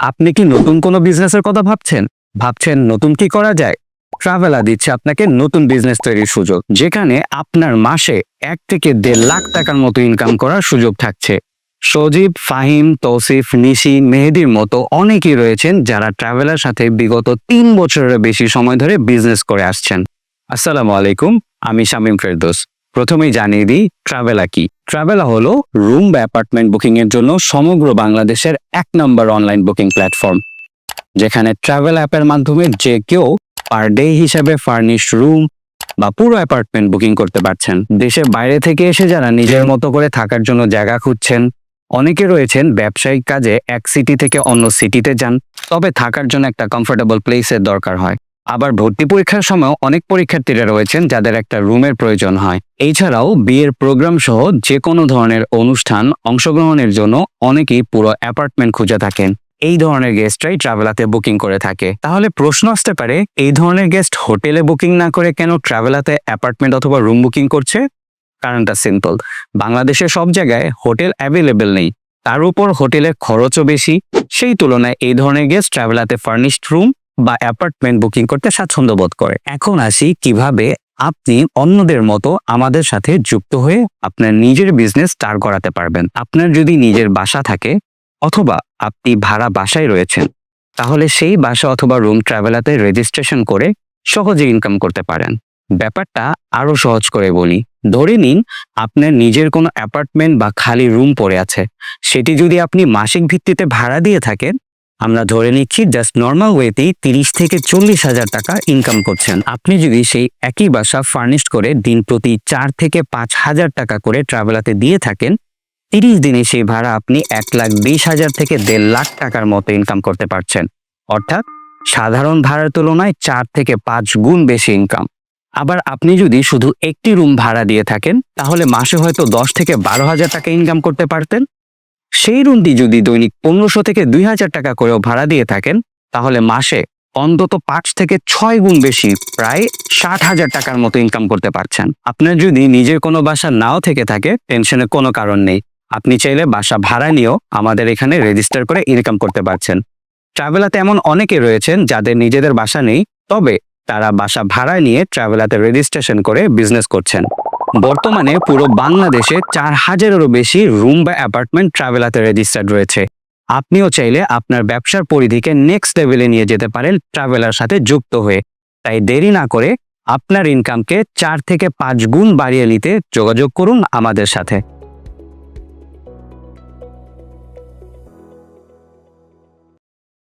আপনি কি নতুন কোনো বিজনেসের কথা ভাবছেন? ভাবছেন নতুন কি করা যায়? ট্রাভেলা দিচ্ছে আপনাকে নতুন বিজনেস তৈরির সুযোগ, যেখানে আপনার মাসে এক থেকে দেড় লাখ টাকার মতো ইনকাম করার সুযোগ থাকছে। সজীব, ফাহিম, তৌসিফ, নিশি, মেহেদির মতো অনেকেই রয়েছেন যারা ট্রাভেলার সাথে বিগত তিন বছরের বেশি সময় ধরে বিজনেস করে আসছেন। আসসালামু আলাইকুম, আমি শামীম ফেরদোস। প্রথমেই জানিয়ে দিই ট্রাভেলা কি? ট্রাভেলা হলো রুম বা অ্যাপার্টমেন্ট বুকিং এর জন্য সমগ্র বাংলাদেশের এক নম্বর অনলাইন বুকিং প্ল্যাটফর্ম যেখানে ট্রাভেল অ্যাপের মাধ্যমে যে কেউ পার ডে হিসাবে ফার্নিশ রুম বা পুরো অ্যাপার্টমেন্ট বুকিং করতে পারছেন। দেশের বাইরে থেকে এসে যারা নিজের মতো করে থাকার জন্য জায়গা খুঁজছেন, অনেকে রয়েছেন ব্যবসায়িক কাজে এক সিটি থেকে অন্য সিটিতে যান, তবে থাকার জন্য একটা কমফোর্টেবল প্লেসের দরকার হয়। আবার ভর্তি পরীক্ষার সময় অনেক পরীক্ষার্থীরা রয়েছেন যাদের একটা রুমের প্রয়োজন হয়। এছাড়াও বিয়ের প্রোগ্রাম সহ যে কোনো ধরনের অনুষ্ঠান অংশগ্রহণের জন্য অনেকেই পুরো অ্যাপার্টমেন্ট খুঁজে থাকেন। এই ধরনের গেস্টরাই ট্রাভেলাতে বুকিং করে থাকে। তাহলে প্রশ্ন আসতে পারে, এই ধরনের গেস্ট হোটেলে বুকিং না করে কেন ট্রাভেলাতে অ্যাপার্টমেন্ট অথবা রুম বুকিং করছে? কারণটা সিম্পল। বাংলাদেশের সব জায়গায় হোটেল অ্যাভেলেবেল নেই। তার উপর হোটেলের খরচও বেশি। সেই তুলনায় এই ধরনের গেস্ট ট্রাভেলাতে ফার্নিশড রুম বা অ্যাপার্টমেন্ট বুকিং করতে স্বাচ্ছন্দ্য বোধ করে। এখন আসি কীভাবে আপনি অন্যদের মতো আমাদের সাথে যুক্ত হয়ে আপনার নিজের বিজনেস স্টার করাতে পারবেন। আপনার যদি নিজের বাসা থাকে অথবা আপনি ভাড়া বাসায় রয়েছেন, তাহলে সেই বাসা অথবা রুম ট্রাভেলাতে রেজিস্ট্রেশন করে সহজে ইনকাম করতে পারেন। ব্যাপারটা আরও সহজ করে বলি। ধরে নিন আপনার নিজের কোনো অ্যাপার্টমেন্ট বা খালি রুম পড়ে আছে। সেটি যদি আপনি মাসিক ভিত্তিতে ভাড়া দিয়ে থাকেন আমরা ধরে নিচ্ছি জাস্ট নর্মাল ওয়েতেই তিরিশ থেকে চল্লিশ হাজার টাকা ইনকাম করছেন। আপনি যদি সেই একই বাসা ফার্নিশড করে দিন প্রতি চার থেকে পাঁচ হাজার টাকা করে ট্রাভেলাতে দিয়ে থাকেন, তিরিশ দিনে সেই ভাড়া আপনি এক লাখ বিশ হাজার থেকে দেড় লাখ টাকার মতো ইনকাম করতে পারছেন। অর্থাৎ সাধারণ ভাড়ার তুলনায় চার থেকে পাঁচ গুণ বেশি ইনকাম আবার আপনি যদি শুধু একটি রুম ভাড়া দিয়ে থাকেন, তাহলে মাসে হয়তো দশ থেকে বারো হাজার টাকা ইনকাম করতে পারতেন। সেই রুমটি যদি দৈনিক পনেরোশো থেকে দুই হাজার টাকা করেও ভাড়া দিয়ে থাকেন, তাহলে মাসে অন্তত পাঁচ থেকে ছয় গুণ বেশি প্রায় ষাট হাজার টাকার মতো ইনকাম করতে পারছেন। আপনার যদি নিজের কোনো বাসা নাও থেকে থাকে টেনশনের কোনো কারণ নেই। আপনি চাইলে বাসা ভাড়া নিয়েও আমাদের এখানে রেজিস্টার করে ইনকাম করতে পারছেন। ট্রাভেলাতে এমন অনেকে রয়েছেন যাদের নিজেদের বাসা নেই, তবে তারা বাসা ভাড়া নিয়ে ট্রাভেলাতে রেজিস্ট্রেশন করে বিজনেস করছেন। বর্তমানে পুরো বাংলাদেশে চার হাজারেরও বেশি রুম বা অ্যাপার্টমেন্ট ট্রাভেলাতে রেজিস্টার্ড রয়েছে। আপনিও চাইলে আপনার ব্যবসার পরিধিকে নেক্সট লেভেলে নিয়ে যেতে পারেন ট্রাভেলার সাথে যুক্ত হয়ে। তাই দেরি না করে আপনার ইনকামকে চার থেকে পাঁচ গুণ বাড়িয়ে নিতে যোগাযোগ করুন আমাদের সাথে।